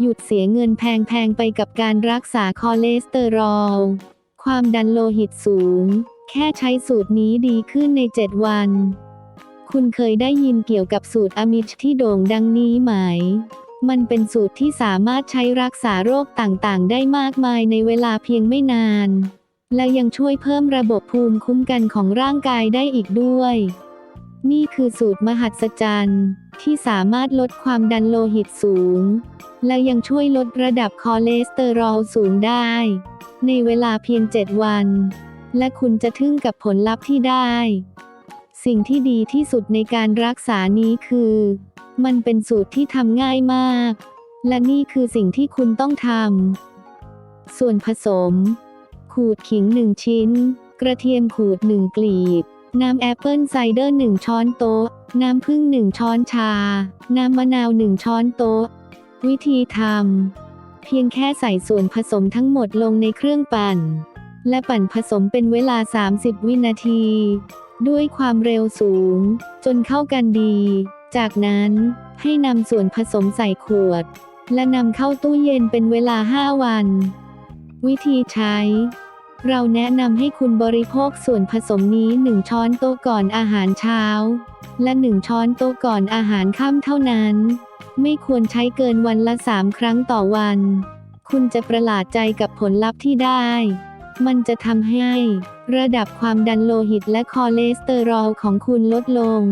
หยุดเสียเงินแพงๆไปกับการรักษาคอเลสเตอรอล ความดันโลหิตสูง แค่ใช้สูตรนี้ดีขึ้นใน 7 วัน คุณเคยได้ยินเกี่ยวกับสูตรอมิชที่โด่งดังนี้ไหม มันเป็นสูตรที่สามารถใช้รักษาโรคต่างๆ ได้มากมายในเวลาเพียงไม่นาน และยังช่วยเพิ่มระบบภูมิคุ้มกันของร่างกายได้อีกด้วย นี่คือสูตรมหัศจรรย์ ที่สามารถลดความดันโลหิตสูง และยังช่วยลดระดับคอเลสเตอรอลสูงได้ ในเวลาเพียง 7 วัน และคุณจะทึ่งกับผลลัพธ์ที่ได้ สิ่งที่ดีที่สุดในการรักษานี้คือ มันเป็นสูตรที่ทำง่ายมาก และนี่คือสิ่งที่คุณต้องทำ ส่วนผสม ขูดขิง 1 ชิ้น กระเทียมขูด 1 กลีบ น้ำแอปเปิลไซเดอร์ 1 ช้อนโต๊ะ น้ำผึ้ง 1 ช้อนชา น้ำมะนาว 1 ช้อนโต๊ะ วิธีทำ เพียงแค่ใส่ส่วนผสมทั้งหมดลงในเครื่องปั่น และปั่นผสมเป็นเวลา 30 วินาที ด้วยความเร็วสูง จนเข้ากันดี จากนั้นให้นำส่วนผสมใส่ขวด และนำเข้าตู้เย็นเป็นเวลา 5 วัน วิธีใช้ เราแนะนำให้คุณบริโภคส่วนผสมนี้ 1 ช้อนโต๊ะก่อนอาหารเช้า และ 1 ช้อนโต๊ะก่อนอาหารค่ำเท่านั้น ไม่ควรใช้เกินวันละ 3 ครั้งต่อวัน คุณจะประหลาดใจกับผลลัพธ์ที่ได้ มันจะทำให้ ระดับความดันโลหิตและคอเลสเตอรอลของคุณลดลง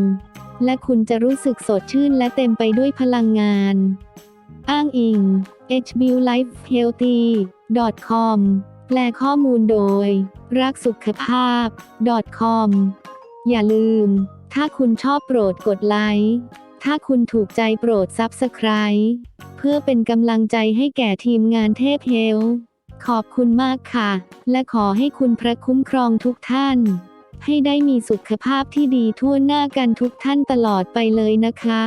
และคุณจะรู้สึกสดชื่นและเต็มไปด้วยพลังงาน อ้างอิง hbulifehealthy.com แปลข้อมูลโดย รักสุขภาพ .com อย่าลืม ถ้าคุณชอบโปรดกดไลค์ ถ้าคุณถูกใจโปรด Subscribe เพื่อเป็นกำลังใจให้แก่ทีมงานเทพเฮล ขอบคุณมากค่ะ และขอให้คุณพระคุ้มครองทุกท่าน ให้ได้มีสุขภาพที่ดีทั่วหน้ากันทุกท่านตลอดไปเลยนะคะ